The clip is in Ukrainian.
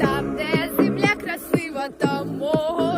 Там, де земля красива, там мого.